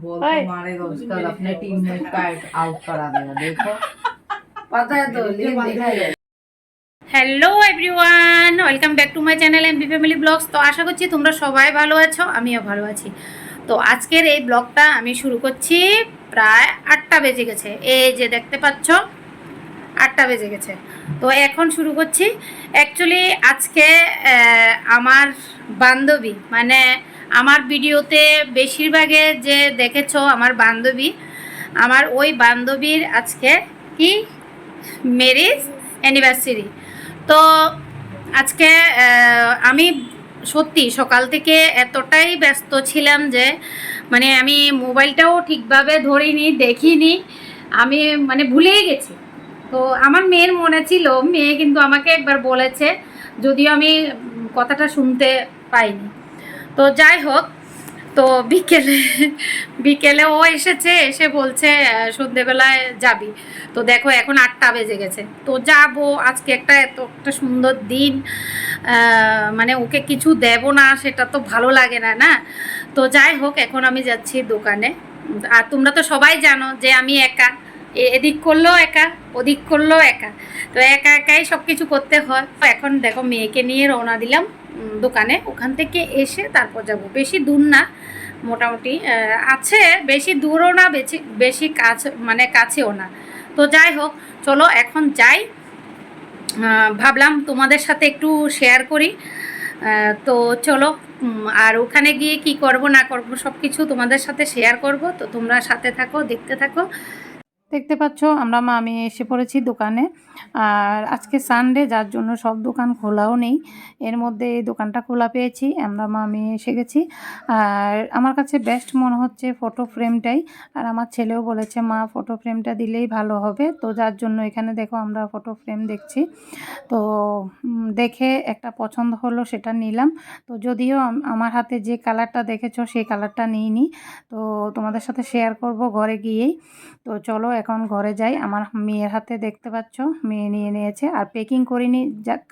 बोल ओए। तुम्हारे दोस्त कल अपने टीममेट का आउट करा देगा देखो पता है तो लिख दिखाई है hello everyone welcome back to my channel MP family blogs তো আশা করছি তোমরা সবাই ভালো আছো আমিও ভালো আছি তো আজকের এই ব্লগটা আমি শুরু করছি প্রায় আটটা বেজে গেছে এই যে দেখতে পাচ্ছ আটটা বেজে গেছে তো এখন শুরু করছি অ্যাকচুয়ালি আজকে আহ, আমার বান্ধবী মানে আমার ভিডিওতে বেশিরভাগে যে দেখেছ আমার বান্ধবী, আমার ওই বান্ধবীর আজকে কি? ম্যারেজ অ্যানিভার্সারি তো আজকে আমি সত্যি সকাল থেকে এতটাই ব্যস্ত ছিলাম যে মানে আমি মোবাইলটাও ঠিকভাবে ধরিনি, দেখিনি। আমি মানে ভুলেই গেছি। তো আমার মেয়ের মনে ছিল, মেয়ে কিন্তু আমাকে একবার বলেছে, যদিও আমি কথাটা শুনতে পাইনি। তো যাই হোক, তো বিকেলে বিকেলে ও এসেছে, এসে বলছে সন্ধেবেলায় যাবি। তো দেখো এখন আটটা বেজে গেছে। তো যাব, আজকে একটা এত একটা সুন্দর দিন মানে ওকে কিছু দেব না, সেটা তো ভালো লাগে না না? তো যাই হোক, এখন আমি যাচ্ছি দোকানে। আর তোমরা তো সবাই জানো যে আমি একা। এদিক করলেও একা, ওদিক করলেও একা। তো একা একাই সব কিছু করতে হয়। এখন দেখো মেয়েকে নিয়ে রওনা দিলাম। দোকানে। ওখান থেকে এসে তারপর যাব। বেশি দূর না, মোটামুটি আছে, বেশি দূরও না বেশি বেশি কাছ মানে কাছেও না। তো যাই হোক, চলো এখন যাই। ভাবলাম তোমাদের সাথে একটু শেয়ার করি। তো চলো আর ওখানে গিয়ে কি করব, না করব সব কিছু তোমাদের সাথে শেয়ার করব। তো তোমরা সাথে থাকো, দেখতে থাকো। দেখতে পাচ্ছ, আমরা মা আমি এসে পড়েছি দোকানে। আর আজকে সানডে যার জন্য সব দোকান খোলাও নেই। এর মধ্যে এই দোকানটা খোলা পেয়েছি, আমরা মা আমি এসে গেছি। আর আমার কাছে বেস্ট মনে হচ্ছে ফটো ফ্রেমটাই আর আমার ছেলেও বলেছে, মা ফটো ফ্রেমটা দিলেই ভালো হবে। তো যার জন্য এখানে দেখো আমরা ফটো ফ্রেম দেখছি। তো দেখে একটা পছন্দ হলো, সেটা নিলাম। তো যদিও আমার হাতে যে কালারটা দেখেছ, সেই কালারটা নিইনি। তো তোমাদের সাথে শেয়ার করব ঘরে গিয়েই। তো চলো এখন ঘরে যাই। আমার মেয়ের হাতে দেখতে পাচ্ছ, মেয়ে নিয়ে নিয়েছে। আর পেকিং করিনি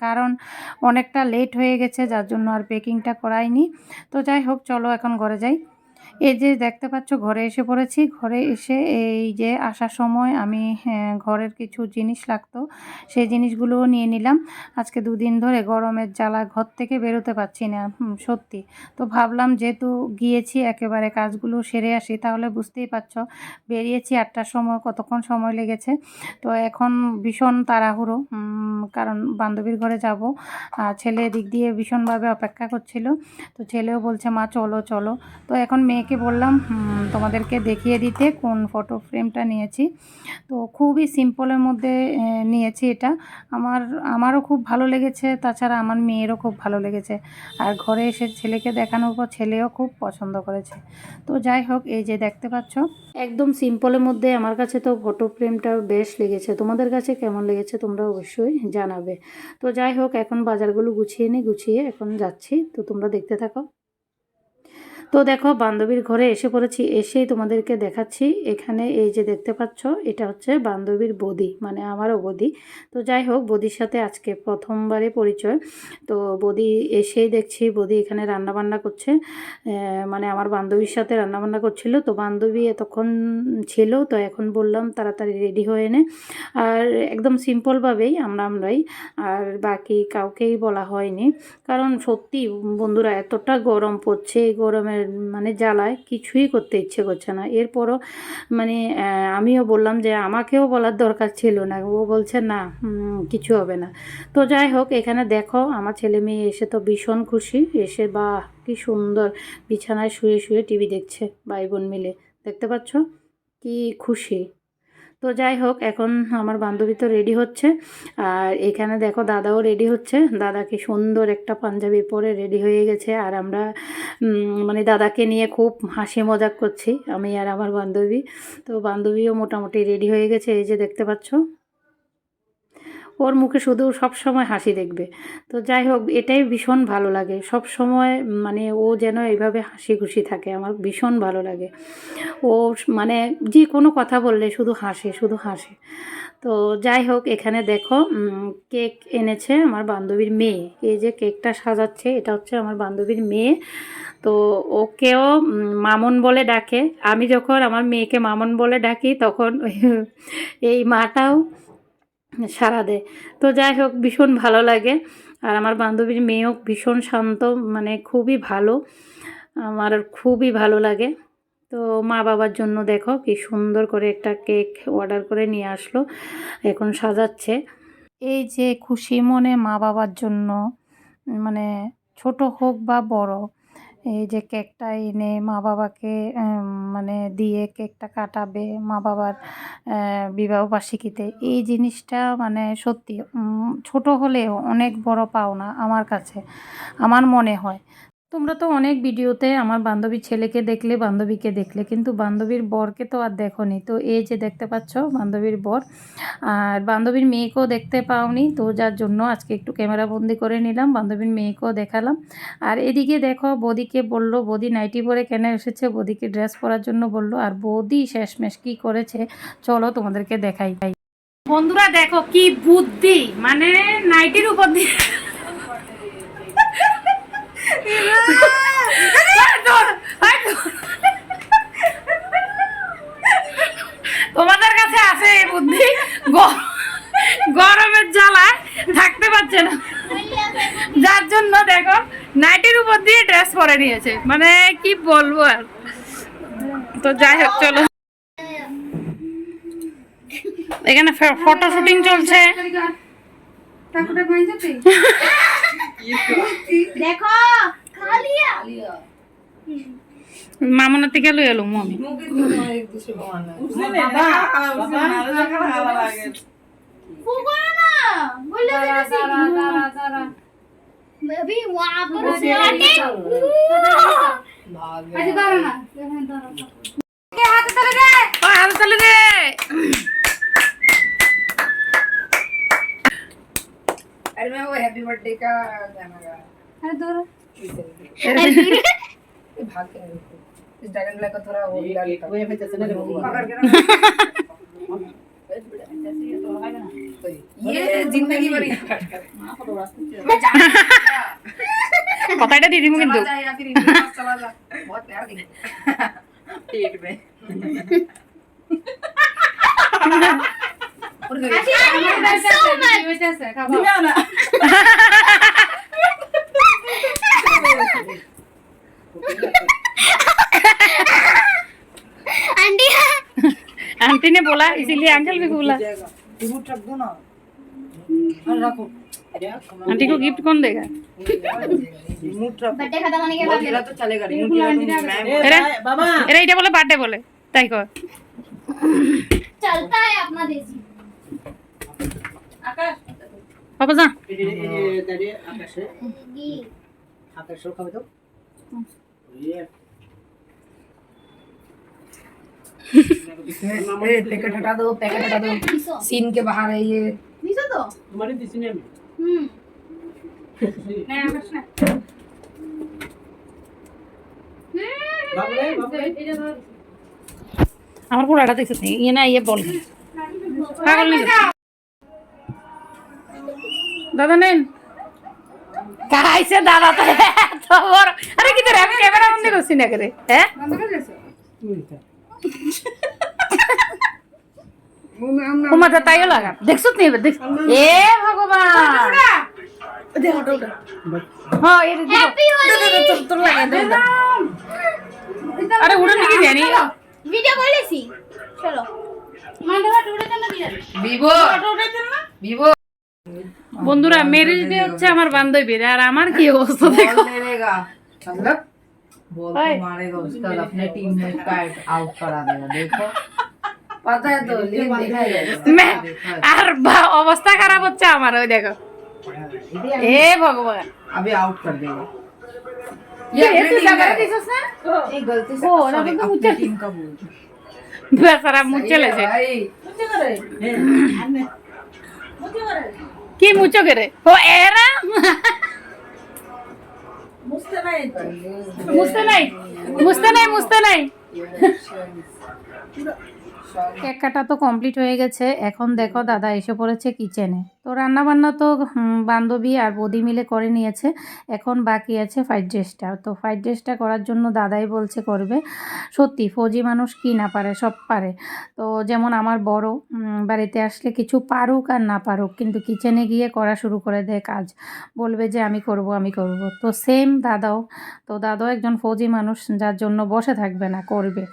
কারণ অনেকটা লেট হয়ে গেছে, যার জন্য আর পেকিংটা করাইনি। তো যাই হোক, চলো এখন ঘরে যাই। এই যে দেখতে পাচ্ছ ঘরে এসে পড়েছি। ঘরে এসে এই যে আসার সময় আমি হ্যাঁ, ঘরের কিছু জিনিস লাগতো সেই জিনিসগুলোও নিয়ে নিলাম। আজকে দুদিন ধরে গরমের জ্বালা ঘর থেকে বেরোতে পারছি না সত্যি। তো ভাবলাম যেহেতু গিয়েছি একেবারে কাজগুলো সেরে আসি তাহলে বুঝতেই পারছ বেরিয়েছি আটটার সময় কতক্ষণ সময় লেগেছে। তো এখন ভীষণ তাড়াহুড়ো কারণ বান্ধবীর ঘরে যাব। ছেলে দিক দিয়ে ভীষণভাবে অপেক্ষা করছিল। তো ছেলেও বলছে মা চলো চলো। তো এখন মেয়েকে বললাম তোমাদেরকে দেখিয়ে দিতে কোন ফটো ফ্রেমটা নিয়েছি। তো খুবই সিম্পলের মধ্যে নিয়েছি এটা। আমার, আমারও খুব ভালো লেগেছে, তাছাড়া আমার মেয়েরও খুব ভালো লেগেছে। আর ঘরে এসে ছেলেকে দেখানোর পর ছেলেও খুব পছন্দ করেছে। তো যাই হোক, এই যে দেখতে পাচ্ছ। একদম সিম্পলের মধ্যে আমার কাছে তো ফটো ফ্রেমটা বেশ লেগেছে। তোমাদের কাছে কেমন লেগেছে তোমরা অবশ্যই জানাবে। তো যাই হোক, এখন বাজারগুলো গুছিয়ে নিই গুছিয়ে এখন যাচ্ছি। তো তোমরা দেখতে থাকো। তো দেখো, বান্ধবীর ঘরে এসে পড়েছি, এসেই তোমাদেরকে দেখাচ্ছি। এখানে এই যে দেখতে পাচ্ছ, এটা হচ্ছে বান্ধবীর বদি মানে আমারও বদি। তো যাই হোক, বদির সাথে আজকে প্রথমবারে পরিচয়। তো বদি এসেই দেখছি, বদি এখানে রান্নাবান্না করছে। মানে আমার বান্ধবীর সাথে রান্নাবান্না করছিল। তো বান্ধবী এতক্ষণ ছিল, তো এখন বললাম তাড়াতাড়ি রেডি হয়ে নে। আর একদম সিম্পলভাবেই আমরা আমরাই, আর বাকি কাউকেই বলা হয়নি। কারণ সত্যি বন্ধুরা, এতটা গরম পড়ছে, এই গরমের মানে জ্বালায়, কিছুই করতে ইচ্ছে করছে না। এরপরও মানে আমিও বললাম যে আমাকেও বলার দরকার ছিল না। ও বলছে, না কিছু হবে না। তো যাই হোক, এখানে দেখো, আমার ছেলে মেয়ে এসে তো ভীষণ খুশি। এসে বা কি সুন্দর বিছানায় শুয়ে শুয়ে টিভি দেখছে, ভাই বোন মিলে। দেখতে পাচ্ছ? কি খুশি। তো যাই হোক, এখন আমার বান্ধবী তো রেডি হচ্ছে। আর এখানে দেখো দাদাও রেডি হচ্ছে। দাদাকে সুন্দর একটা পাঞ্জাবি পরে রেডি হয়ে গেছে। আর আমরা মানে দাদাকে নিয়ে খুব হাসি মজাক করছি, আমি আর আমার বান্ধবী। তো বান্ধবীও মোটামুটি রেডি হয়ে গেছে, এই যে দেখতে পাচ্ছ। ওর মুখে শুধু সব সময় হাসি দেখবে। তো যাই হোক, এটাই ভীষণ ভালো লাগে। সব সময় মানে ও যেন এইভাবে হাসি খুশি থাকে, আমার ভীষণ ভালো লাগে। ও মানে যে কোনো কথা বললে শুধু হাসে শুধু হাসে। তো যাই হোক, এখানে দেখো কেক এনেছে আমার বান্ধবীর মেয়ে। এই যে কেকটা সাজাচ্ছে, এটা হচ্ছে আমার বান্ধবীর মেয়ে। তো ওকেও মামন বলে ডাকে। আমি যখন আমার মেয়েকে মামন বলে ডাকি, তখন এই মাটাও সারা দেয় তো যাই হোক, ভীষণ ভালো লাগে। আর আমার বান্ধবীর মেয়েও ভীষণ শান্ত মানে খুবই ভালো। আমার খুবই ভালো লাগে। তো মা বাবার জন্য দেখো কি সুন্দর করে একটা কেক অর্ডার করে নিয়ে আসলো। এখন সাজাচ্ছে। এই যে খুশি মনে মা বাবার জন্য মানে ছোট হোক বা বড় এই যে কেকটা এনে মা বাবাকে মানে দিয়ে কেকটা কাটাবে মা বাবার বিবাহ বার্ষিকীতে, এই জিনিসটা মানে সত্যি ছোট হলেও অনেক বড় পাওনা আমার কাছে, আমার মনে হয়। তোমরা তো অনেক ভিডিওতে আমার বান্ধবীর ছেলেকে দেখলে, বান্ধবীকে দেখলে, কিন্তু বান্ধবীর বরকে তো আর দেখোনি। তো এই যে দেখতে পাচ্ছ বান্ধবীর বর, আর বান্ধবীর মেয়েকেও দেখতে পাওনি, তো যার জন্য আজকে একটু ক্যামেরা বন্দি করে নিলাম, বান্ধবীর মেয়েকেও দেখালাম। আর এদিকে দেখো বৌদিকে বলল, বৌদি নাইটি পরে কেন এসেছে? বৌদিকে ড্রেস পরার জন্য বলল, আর বৌদি শেষমেশ কি করেছে? চলো তোমাদেরকে দেখাই। বন্ধুরা দেখো কি বুদ্ধি মানে নাইটির উপর দিয়ে তোমাদের কাছে আছে বুদ্ধি? গরমের জ্বালায় থাকতে পারছে না। যার জন্য দেখো, নাইটির উপর দিয়ে ড্রেস পরে নিয়েছে। মানে কি বলব আর? তো যাই হোক, চলো। এখানে ফটো শুটিং চলছে। দেখো খালিয়া মামনা থেকে এলো মমি হাতে চলে হাতে চলে मैं वो हैप्पी बर्थडे का गाना गा আরে ধরো ये भाग के नहीं देखो। इस ड्रैगन फ्लाई का थोड़ा वो हिला लेता हूँ। पकड़ के रख। तो ये जिंदगी भर याद करे। मैं जानता हूँ। কথাটা দিয়ে দিব কিন্তু बोला इसीलिए अंकल भी बोला रिमोट रख दो ना हाँ, रखो आंटी को गिफ्ट कौन देगा रिमोट रखो बर्थडे खत्म होने के बहुत बाद गिरा तो चलेगा रिमोट गिरा तो मैं এরা এরা এটা বলে বার্থডে বলে তাই কর चलता है अपना देसी বাবা যা गी ए, पैकेट हटा दो पैकेट हटा दो मिसो सीन के बाहर है ये मिसो तो हम्म আমার পোড়াটা দেখছিস নি ইয়ে না ইয়ে বল পাগল নি দাদা নেন খাইছে দাদা তো এত বড় আরে কি তোর আমি ক্যামেরা বন্ধ করছি না করে হ্যাঁ ও উমাটা তাইও লাগা দেখছ তুমি এবার? দেখছ? এ ভগবান! হ্যাঁ, আরে উড়ে নাকি জানি ভিডিও চলো। ভিভো ভিভো বন্ধুরা মেরে যদি হচ্ছে আমার বান্ধবী আর আমার কি অবস্থা দেখো। बॉल दे देगा मतलब बॉल ओए। को मारेगा उसका अपने टीम में पैट आउट करा देगा देखो पता है तो लेकिन देखा है मैं আর বা- অবস্থা খারাপ হচ্ছে আমার ওই দেখো এ ভগবান अभी आउट कर देगा ये अपने तू team জায়গা का है। দিছিস না ये गलती से ओ, ना sorry, तो अपनी मुझे- टीम का बोल বেচারা মুখ চলেছে भाई কি মুচো করে ও এরা নাই মুছতে নাই? মুছতে নাই মুছতে নাই? কেক কাটা তো কমপ্লিট হয়ে গেছে। এখন দেখো দাদা এসে পড়েছে কিচেনে তো রান্না বান্না তো বান্ধবী আর বৌদি মিলে করে নিয়েছে। এখন বাকি আছে ফ্রাইড রাইসটা তো ফ্রাইড রাইসটা করার জন্য দাদাই বলছে করবে। সত্যি, ফৌজি মানুষ কি না পারে, সব পারে। তো যেমন আমার বড় বাড়িতে আসলে কিছু পারুক আর না পারুক, কিন্তু কিচেনে গিয়ে করা শুরু করে দেয় কাজ। বলবে যে আমি করব আমি করব। তো সেম দাদাও। তো দাদাও একজন ফৌজি মানুষ, যার জন্য বসে থাকবে না, করবে।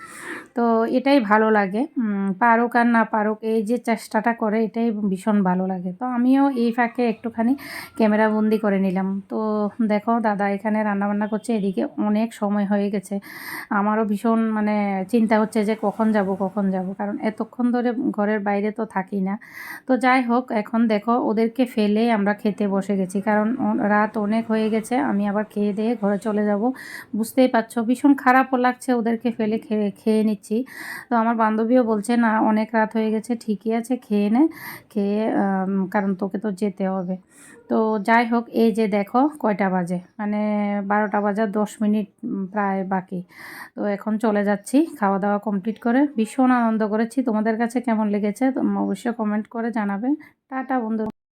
তো এটাই ভালো লাগে। পারুক আর না পারুক, এই যে চেষ্টাটা করে, এটাই ভীষণ ভালো লাগে। তো আমিও এই ফাঁকে একটুখানি ক্যামেরা বন্দি করে নিলাম। তো দেখো দাদা এখানে রান্নাবান্না করছে এদিকে অনেক সময় হয়ে গেছে। আমারও ভীষণ মানে চিন্তা হচ্ছে যে কখন যাব কখন যাব। কারণ এতক্ষণ ধরে ঘরের বাইরে তো থাকি না। তো যাই হোক এখন দেখো ওদেরকে ফেলে আমরা খেতে বসে গেছি। কারণ রাত অনেক হয়ে গেছে আমি আবার খেয়ে দিয়ে ঘরে চলে যাব। বুঝতেই পারছ ভীষণ খারাপও লাগছে ওদেরকে ফেলে খেয়ে খেয়ে নিচ্ছি। তো আমার বান্ধবীও বলছে না অনেক রাত হয়ে গেছে ঠিকই আছে খেয়ে নে। খেয়ে আম, কারণ তোকে তো যেতে হবে। তো যাই হোক, এই যে দেখো কয়টা বাজে? মানে বারোটা বাজার দশ মিনিট প্রায় বাকি। তো এখন চলে যাচ্ছি খাওয়া দাওয়া কমপ্লিট করে। ভীষণ আনন্দ করেছি। তোমাদের কাছে কেমন লেগেছে অবশ্যই কমেন্ট করে জানাবে। টাটা বন্ধু।